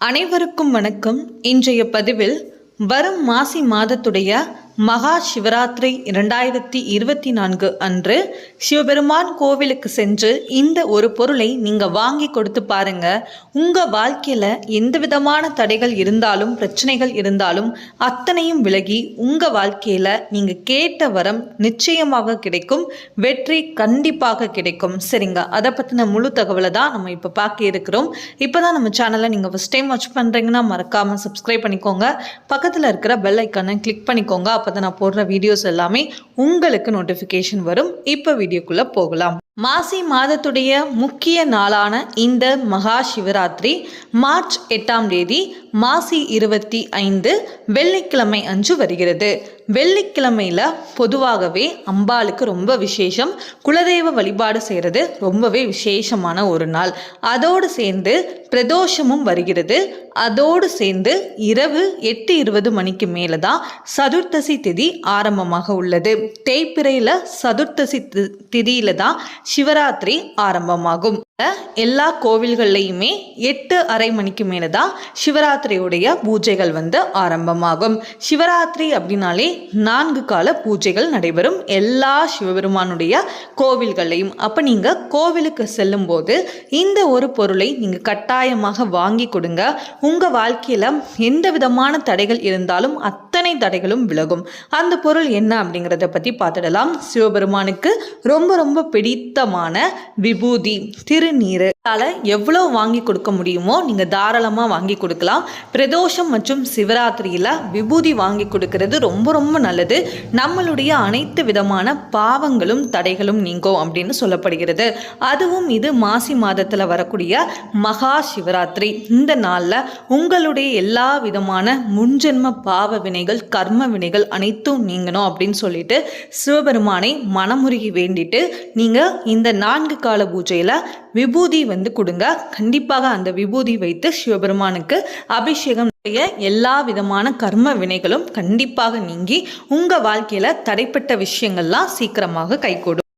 அனைவருக்கும் வணக்கம். இன்றைய பதிவில் வரும் மாசி மாதத்துடைய மகா சிவராத்திரி இரண்டாயிரத்தி இருபத்தி நான்கு அன்று சிவபெருமான் கோவிலுக்கு சென்று இந்த ஒரு பொருளை நீங்கள் வாங்கி கொடுத்து பாருங்க. உங்கள் வாழ்க்கையில் எந்த விதமான தடைகள் இருந்தாலும் பிரச்சனைகள் இருந்தாலும் அத்தனையும் விலகி உங்கள் வாழ்க்கையில் நீங்கள் கேட்ட வரம் நிச்சயமாக கிடைக்கும். வெற்றி கண்டிப்பாக கிடைக்கும். சரிங்க. அதை பற்றின முழு தகவலை தான் நம்ம இப்போ பார்க்க இருக்கிறோம். இப்போ தான் நம்ம சேனலை நீங்கள் ஃபஸ்ட் டைம் வாட்ச் பண்ணுறீங்கன்னா மறக்காமல் சப்ஸ்கிரைப் பண்ணிக்கோங்க. பக்கத்தில் இருக்கிற பெல் ஐக்கானை கிளிக் பண்ணிக்கோங்க. அப்போ தான் நான் போடுற வீடியோஸ் எல்லாமே உங்களுக்கு நோட்டிஃபிகேஷன் வரும். இப்போ வீடியோக்குள்ளே போகலாம். மாசி மாதத்துடைய முக்கிய நாளான இந்த மகா சிவராத்திரி மார்ச் எட்டாம் தேதி மாசி இருபத்தி ஐந்து வெள்ளிக்கிழமை அன்று வருகிறது. வெள்ளிக்கிழமையில் பொதுவாகவே அம்பாளுக்கு ரொம்ப விசேஷம். குலதெய்வ வழிபாடு செய்கிறது ரொம்பவே விசேஷமான ஒரு நாள். அதோடு சேர்ந்து பிரதோஷமும் வருகிறது. அதோடு சேர்ந்து இரவு எட்டு இருபது மணிக்கு மேலே தான் சதுர்த்தசி திதி ஆரம்பமாக உள்ளது. தேய்பிரையில் சதுர்த்தசி தி- திதியில தான் சிவராத்திரி ஆரம்பமாகும். எல்லா கோவில்கள்லையுமே எட்டு அரை மணிக்கு மேலே தான் சிவராத்திரியுடைய பூஜைகள் வந்து ஆரம்பமாகும். சிவராத்திரி அப்படின்னாலே நான்கு கால பூஜைகள் நடைபெறும். எல்லா சிவபெருமானுடைய கோவில்கள்லையும். அப்போ நீங்கள் கோவிலுக்கு செல்லும்போது இந்த ஒரு பொருளை நீங்கள் கட்டாயமாக வாங்கி கொடுங்க. உங்கள் வாழ்க்கையில் எந்த விதமான தடைகள் இருந்தாலும் அத்தனை தடைகளும் விலகும். அந்த பொருள் என்ன அப்படிங்கிறத பற்றி பார்த்துடலாம். சிவபெருமானுக்கு ரொம்ப ரொம்ப பிடித்தமான விபூதி திருநீர். அதால எவ்வளோ வாங்கி கொடுக்க முடியுமோ நீங்கள் தாராளமாக வாங்கி கொடுக்கலாம். பிரதோஷம் மற்றும் சிவராத்திரியில் விபூதி வாங்கி கொடுக்கறது ரொம்ப ரொம்ப நல்லது. நம்மளுடைய அனைத்து விதமான பாவங்களும் தடைகளும் நீங்கும் அப்படின்னு சொல்லப்படுகிறது. அதுவும் இது மாசி மாதத்தில் வரக்கூடிய மகா சிவராத்திரி. இந்த நாளில் உங்களுடைய எல்லா விதமான முன்ஜென்ம பாவ வினைகள் கர்ம வினைகள் அனைத்தும் நீங்கணும் அப்படின்னு சொல்லிட்டு சிவபெருமானை மனமுருகி வேண்டிட்டு நீங்கள் இந்த நான்கு கால பூஜையில் விபூதி வந்து கொடுங்க. கண்டிப்பாக அந்த விபூதி வைத்து சிவபெருமானுக்கு அபிஷேகம் எல்லா விதமான கர்ம வினைகளும் கண்டிப்பாக நீங்கி உங்கள் வாழ்க்கையில் தடைப்பட்ட விஷயங்கள்லாம் சீக்கிரமாக கைகூடும்.